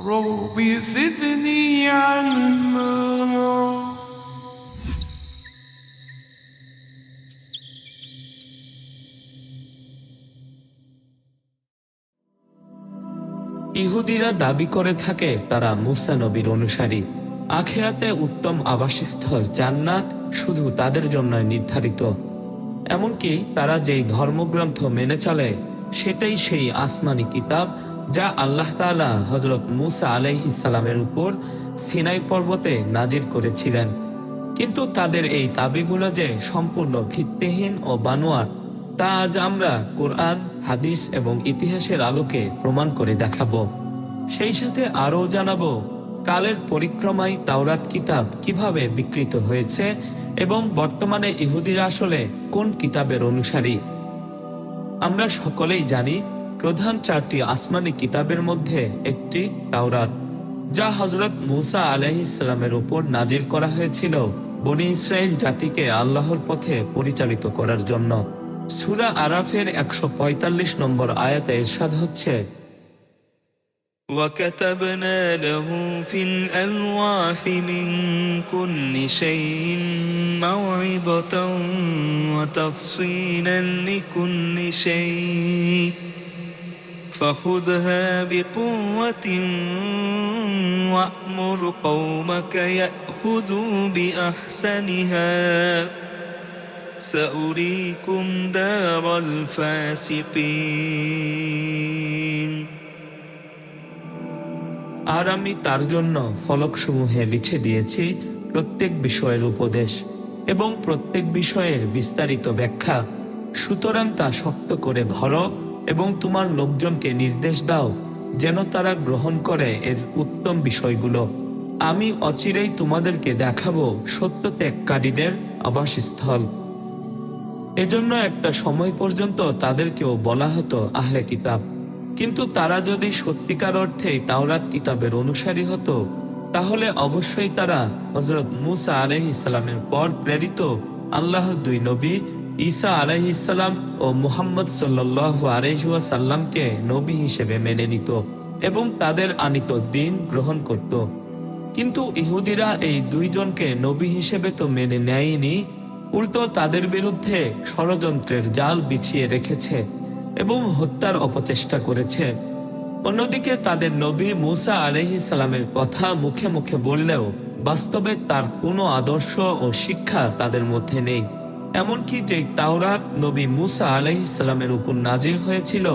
رب زدني علما ইহুদিরা দাবি করে থাকে তারা মুসা নবীর অনুসারী আখেরাতে উত্তম আবাসস্থল জান্নাত শুধু তাদের জন্য নির্ধারিত এমনকি তারা যেই ধর্মগ্রন্থ মেনে চলে সেটাই সেই আসমানি কিতাব যা আল্লাহ তাআলা হজরত মুসা আলাইহিসালামের উপর সিনাই পর্বতে নাজির করেছিলেন। কিন্তু তাদের এই দাবিগুলো যে সম্পূর্ণ ভিত্তিহীন ও বানোয়ার তা আজ আমরা কোরআন, হাদিস এবং ইতিহাসের আলোকে প্রমাণ করে দেখাবো। সেই সাথে আরও জানাব কালের পরিক্রমায় তাওরাত কিতাব কীভাবে বিকৃত হয়েছে এবং বর্তমানে ইহুদিরা আসলে কোন কিতাবের অনুসারী। আমরা সকলেই জানি প্রধান চারটি আসমানি কিতাবের মধ্যে একটি তাওরাত যা হজরত মুসা আলাইহিসসালামের উপর নাজির করা হয়েছিল বনি ইসরায়েল জাতিকে আল্লাহর পথে পরিচালিত করার জন্য সুরা আরাফের একশো পঁয়তাল্লিশ নম্বর আয়াতে এরশাদ হচ্ছে وكتبنا له في الألواح من كل شيء موعظة وتفصيلا لكل شيء فخذها بقوة وأمر قومك يأخذوا بأحسنها سأريكم دار الفاسقين আর আমি তার জন্য ফলকসমূহে লিখে দিয়েছি প্রত্যেক বিষয়ের উপদেশ এবং প্রত্যেক বিষয়ের বিস্তারিত ব্যাখ্যা সুতরাং তা শক্ত করে ধরো এবং তোমার লোকজনকে নির্দেশ দাও, যেন তারা গ্রহণ করে এর উত্তম বিষয়গুলো। আমি অচিরেই তোমাদেরকে দেখাবো সত্য ত্যাগকারীদের আবাসস্থল। এজন্য একটা সময় পর্যন্ত তাদেরকেও বলা হতো আহলে কিতাব। কিন্তু তারা যদি সত্যিকার অর্থে তাওরাত কিতাবের অনুসারী হতো, তাহলে অবশ্যই তারা হজরত মুসা আলহ ইসলামের পর প্রেরিত আল্লাহর দুই নবী ঈসা আলহ ইসলাম ও মুহাম্মদ সাল্লাহ আলহাসাল্লামকে নবী হিসেবে মেনে নিত এবং তাদের আনিত দিন গ্রহণ করত। কিন্তু ইহুদিরা এই দুইজনকে নবী হিসেবে তো মেনে নেয়নি, উল্টো তাদের বিরুদ্ধে ষড়যন্ত্রের জাল বিছিয়ে রেখেছে এবং হত্যার অপচেষ্টা করেছে। অন্যদিকে তাদের নবী মুসা আলহি সালামের কথা মুখে মুখে বললেও বাস্তবে তার কোনো আদর্শ ও শিক্ষা তাদের মধ্যে নেই। এমনকি যে তাওরাত নবী মুসা আলহি সালামের উপর নাজির হয়েছিল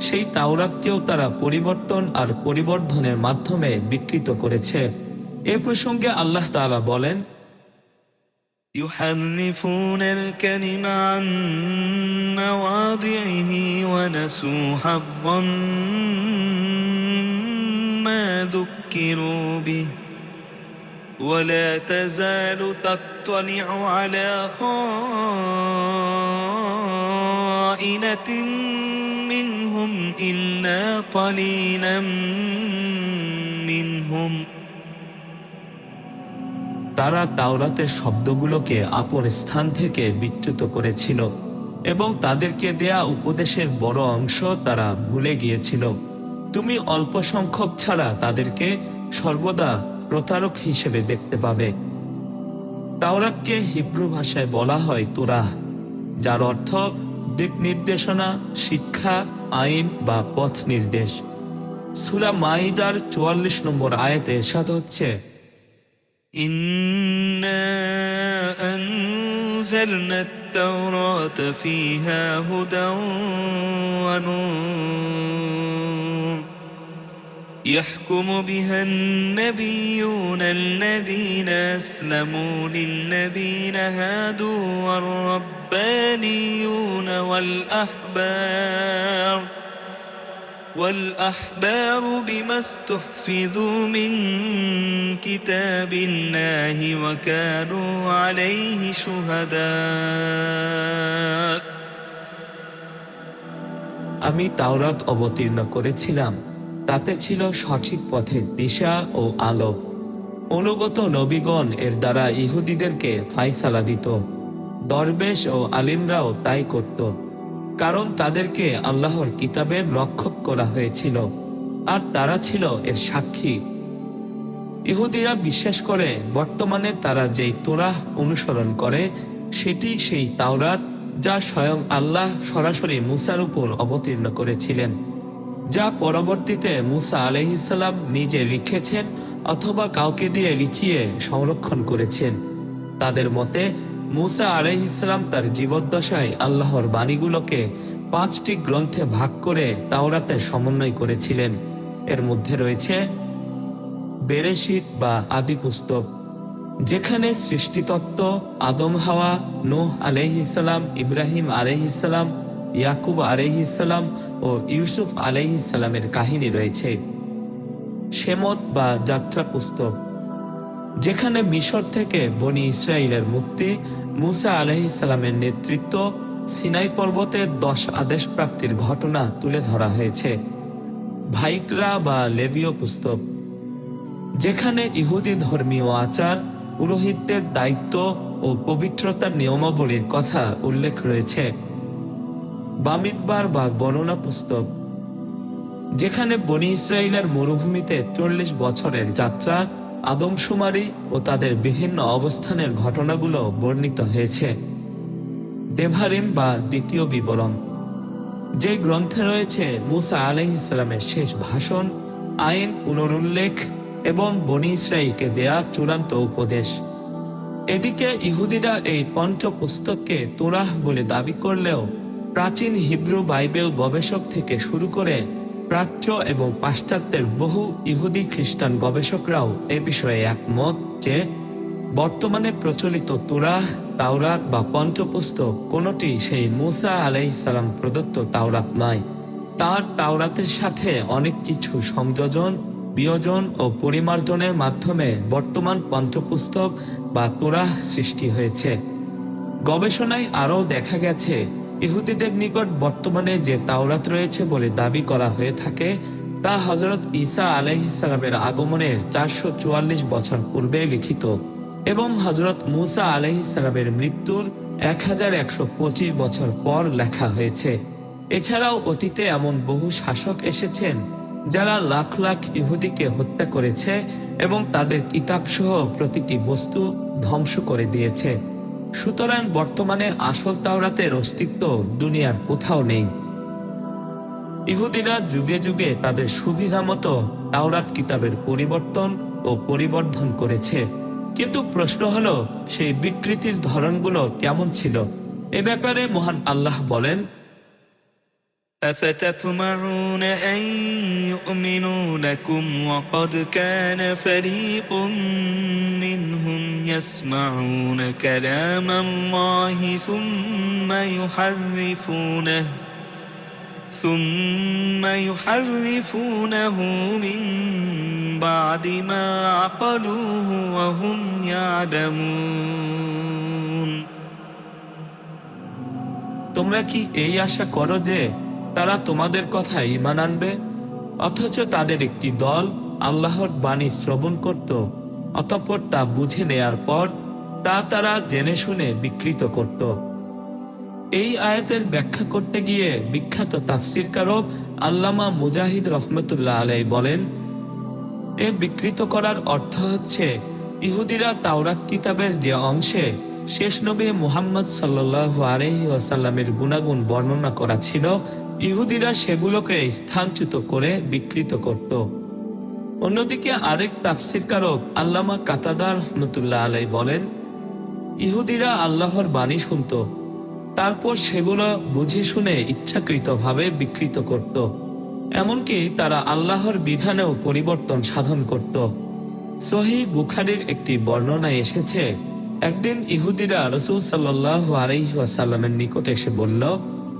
সেই তাওরাতকেও তারা পরিবর্তন আর পরিবর্ধনের মাধ্যমে বিকৃত করেছে এ প্রসঙ্গে আল্লাহ তাআলা বলেন يحرفون الكلم عن مواضعه ونسوا حظا مما ذكروا به ولا تزال تطلع على خائنة منهم إلا قليلا منهم তারা তাওরাতের শব্দগুলোকে আপন স্থান থেকে বিচ্যুত করেছিল এবং তাদেরকে দেয়া উপদেশের বড় অংশ তারা ভুলে গিয়েছিল তুমি অল্প সংখ্যক ছাড়া তাদেরকে সর্বদা প্রতারক হিসেবে দেখতে পাবে তাওরাতকে হিব্রু ভাষায় বলা হয় তোরাহ যার অর্থ দিক নির্দেশনা শিক্ষা আইন বা পথ নির্দেশ সুরা মাইদার চুয়াল্লিশ নম্বর আয়াতে সাদ হচ্ছে إنا أنزلنا التوراة فيها هدى ونور يحكم بها النبيون الذين أسلموا للذين هادوا والربانيون والأحبار والأحبار بما استحفظوا من كتاب الله وكانوا عليه شهداء আমি তাওরাত অবতীর্ণ করেছিলাম তাতে ছিল সঠিক পথের দিশা ও আলো। অনুগত নবীগণ এর দ্বারা ইহুদিদেরকে ফাইসালা দিত। দরবেশ ও আলিমরাও তাই করত। কারণ তাদেরকে আল্লাহর কিতাবের রক্ষক করা হয়েছিল। আর তারা ছিল এর সাক্ষী। ইহুদিরা বিশ্বাস করে, বর্তমানে তারা যেই তোরাহ অনুসরণ করে, সেটি সেই তাওরাত যা স্বয়ং আল্লাহ সরাসরি মুসার উপর অবতীর্ণ করেছিলেন। যা পরবর্তীতে মুসা আলহিসাল্লাম নিজে লিখেছেন অথবা কাউকে দিয়ে লিখিয়ে সংরক্ষণ করেছেন। তাদের মতে, মুসা আলহিসাল্লাম তার জীবদ্দশায় আল্লাহর বাণীগুলোকে পাঁচটি গ্রন্থে ভাগ করে তাওরাতে সমন্বয় করেছিলেন। এর মধ্যে রয়েছে বেরেশিত বা আদি পুস্তক, যেখানে সৃষ্টিতত্ত্ব আদম হাওয়া, নোহ আলহিসাল্লাম ইব্রাহিম আলহিসাল্লাম ইয়াকুব আলহিসাল্লাম ও ইউসুফ আলহিসাল্লামের কাহিনী রয়েছে সেমত বা যাত্রা পুস্তক, যেখানে মিশর থেকে বনি ইসরায়েলের মুক্তি, মুসা আলহিসাল্লামের নেতৃত্ব সিনাই পর্বতে দশ আদেশ প্রাপ্তির ঘটনা তুলে ধরা হয়েছে। ভাইকরা বা লেবীয় পুস্তক, যেখানে ইহুদি ধর্মীয় আচার, পুরোহিতদের দায়িত্ব ও পবিত্রতার নিয়মাবলীর কথা উল্লেখ রয়েছে। বামিদবার বা বর্ণনা পুস্তক। যেখানে বনি ইসরায়েলের মরুভূমিতে চল্লিশ বছরের যাত্রা, আদমশুমারি ও তাদের বিভিন্ন অবস্থানের ঘটনাগুলো বর্ণিত হয়েছে। দেভারিম বা দ্বিতীয় বিবরণ। যে গ্রন্থে রয়েছে মুসা আলহ ইসলামের শেষ ভাষণ, আইন পুনরুল্লেখ এবং বনি ইসরাইকে দেয়া চূড়ান্ত উপদেশ। এদিকে ইহুদিরা এই পঞ্চ পুস্তককে তোরাহ বলে দাবি করলেও প্রাচীন হিব্রু বাইবেল গবেষক থেকে শুরু করে প্রাচ্য এবং পাশ্চাত্যের বহু ইহুদি খ্রিস্টান গবেষকরাও এ বিষয়ে একমত যে বর্তমানে প্রচলিত তুরাহ, তাওরাত বা পঞ্চপুস্তক কোনটি সেই মুসা আলাইসালাম প্রদত্ত তাওরাত নয়। তার তাওরাতের সাথে অনেক কিছু সংযোজন, বিয়োজন ও পরিমার্জনের মাধ্যমে বর্তমান পঞ্চপুস্তক বা তোরাহ সৃষ্টি হয়েছে। গবেষণায় আরও দেখা গেছে ইহুদিদের নিকট বর্তমানে যে তাওরাত রয়েছে বলে দাবি করা হয়ে থাকে, তা হজরত ঈসা আলাইহিসালামের আগমনের চারশো চুয়াল্লিশ বছর পূর্বে লিখিত এবং হজরত মুসা আলাইহিসালামের মৃত্যুর এক হাজার একশো পঁচিশ বছর পর লেখা হয়েছে। এছাড়াও অতীতে এমন বহু শাসক এসেছেন যারা লাখ লাখ ইহুদিকে হত্যা করেছে এবং তাদের কিতাবসহ প্রতিটি বস্তু ধ্বংস করে দিয়েছে। সুতরাং বর্তমানে আসল তাওরাতের অস্তিত্ব দুনিয়ার কোথাও নেই। ইহুদিরা যুগে যুগে তাদের সুবিধা মতো তাওরাত কিতাবের পরিবর্তন ও পরিবর্ধন করেছে। কিন্তু প্রশ্ন হলো, সেই বিকৃতির ধরনগুলো কেমন ছিল? এ ব্যাপারে মহান আল্লাহ বলেন أفتطمعون أن يؤمنوا لكم وقد كان فريق منهم يسمعون كلام الله ثم يحرفونه ثم يحرفونه من بعد ما عقلوه وهم يعلمون তোমরা কি এই আশা করো যে তারা তোমাদের কথা ইমান আনবে, অথচ তাদের একটি দল আল্লাহর বাণী শ্রবণ করত, অতঃপর তা বুঝে নেয়ার পর তা তারা জেনে শুনে বিকৃত করত। এই আয়াতের ব্যাখ্যা করতে গিয়ে বিখ্যাত তাফসির কারক আল্লামা মুজাহিদ রহমতুল্লাহ আলাই বলেন, এ বিকৃত করার অর্থ হচ্ছে, ইহুদিরা তাওরাত কিতাবের যে অংশে শেষ নবী মুহাম্মদ সাল্লু আলহি ওয়াসাল্লামের গুণাগুণ বর্ণনা করা ছিল ইহুদিরা সেগুলোকে স্থানচ্যুত করে বিকৃত করত। অন্যদিকে আরেক তাফসির কারক আল্লামা কাতাদার রহমতুল্লাহ আলাই বলেন, ইহুদিরা আল্লাহর বাণী শুনত, তারপর সেগুলো বুঝে শুনে ইচ্ছাকৃতভাবে বিকৃত করত, এমনকি তারা আল্লাহর বিধানেও পরিবর্তন সাধন করত। সহি বুখারির একটি বর্ণনায় এসেছে, একদিন ইহুদিরা রসুল সাল্লাহ আলাইসাল্লামের নিকট এসে বলল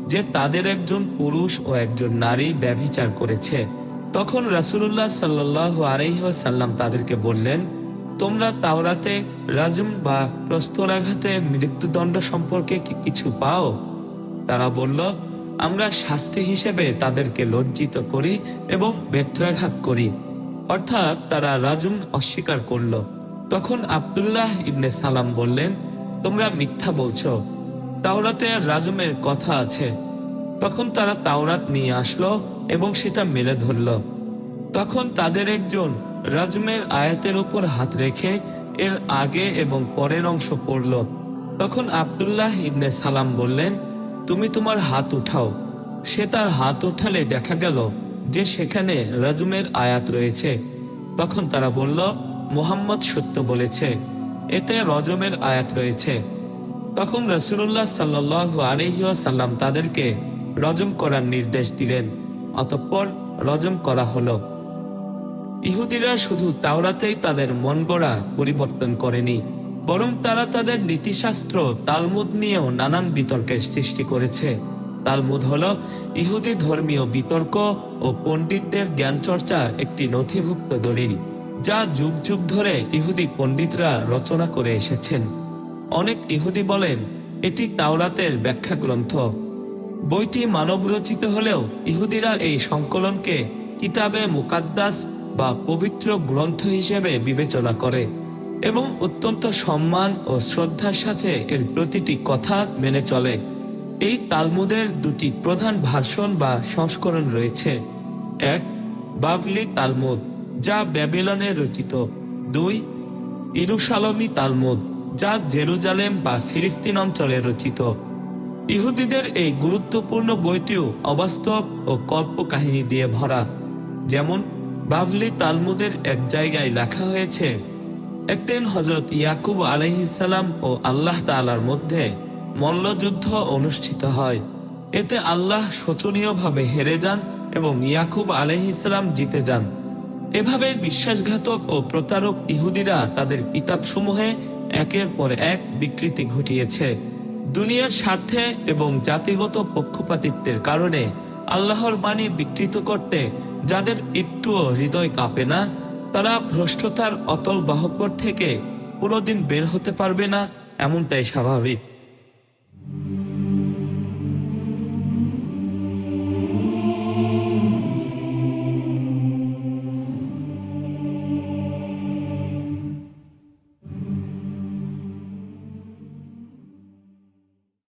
যে তাদের একজন পুরুষ ও একজন নারী ব্যভিচার করেছে, তখন রাসুল্লাহ সাল্লাহ আলাইসাল্লাম তাদেরকে বললেন, তোমরা তাওরাতে রাজম বা প্রস্তরাঘাতে মৃত্যুদণ্ড সম্পর্কে কিছু পাও? তারা বলল, আমরা শাস্তি হিসেবে তাদেরকে লজ্জিত করি এবং বেত্রাঘাত করি। অর্থাৎ তারা রাজুম অস্বীকার করল। তখন আব্দুল্লাহ ইবনে সালাম বললেন, তোমরা মিথ্যা বলছো। তাওরাতে রাজমের কথা আছে। তখন তারা তাওরাত নিয়ে আসলো এবং সেটা মেলে ধরল। তখন তাদের একজন রাজমের আয়াতের উপর হাত রেখে এর আগে এবং পরের অংশ পড়ল। তখন আবদুল্লাহ ইবনে সালাম বললেন, তুমি তোমার হাত উঠাও। সে তার হাত উঠালে দেখা গেল যে সেখানে রাজমের আয়াত রয়েছে। তখন তারা বলল, মুহাম্মদ সত্য বলেছে। এতে রজমের আয়াত রয়েছে। তখন রসুল্লাহ সাল্লাহ আলহিসাল্লাম তাদেরকে রজম করার নির্দেশ দিলেন, অতঃপর রজম করা হল। ইহুদিরা শুধু তাওরাতেই তাদের মন গড়া পরিবর্তন করেনি, বরং তারা তাদের নীতিশাস্ত্র তালমুদ নিয়েও নানান বিতর্কের সৃষ্টি করেছে। তালমুদ হল ইহুদি ধর্মীয় বিতর্ক ও পণ্ডিতদের জ্ঞান চর্চার একটি নথিভুক্ত দলিল, যা যুগ যুগ ধরে ইহুদি পণ্ডিতরা রচনা করে এসেছেন। অনেক ইহুদি বলেন, এটি তাওরাতের ব্যাখ্যা গ্রন্থ বইটি মানবরচিত হলেও ইহুদিরা এই সংকলনকে কিতাবে মুকাদ্দাস বা পবিত্র গ্রন্থ হিসেবে বিবেচনা করে এবং অত্যন্ত সম্মান ও শ্রদ্ধার সাথে এর প্রতিটি কথা মেনে চলে। এই তালমুদের দুটি প্রধান ভাষণ বা সংস্করণ রয়েছে। এক, বাবলি তালমুদ, যা ব্যাবিলনে রচিত। দুই ইরুসালমি তালমুদ। যা জেরুজালেম বা ফিলিস্তিন অঞ্চলে রচিত। ইহুদিদের এই গুরুত্বপূর্ণ বইটিও অবাস্তব ও কল্পকাহিনী দিয়ে ভরা। যেমন বাবলি তালমুদের এক জায়গায় লেখা হয়েছে, একদিন হজরত ইয়াকুব আলহিসাল্লাম ও আল্লাহ তালার মধ্যে মল্লযুদ্ধ অনুষ্ঠিত হয়। এতে আল্লাহ শোচনীয়ভাবে হেরে যান এবং ইয়াকুব আলহিসাল্লাম জিতে যান। এভাবে বিশ্বাসঘাতক ও প্রতারক ইহুদিরা তাদের কিতাবসমূহে একের পর এক বিকৃতি ঘটিয়েছে। দুনিয়ার স্বার্থে এবং জাতিগত পক্ষপাতিত্বের কারণে আল্লাহর বাণী বিকৃত করতে যাদের একটুও হৃদয় কাঁপে না, তারা ভ্রষ্টতার অতল বাহব্বর থেকে কোনোদিন বের হতে পারবে না, এমনটাই স্বাভাবিক।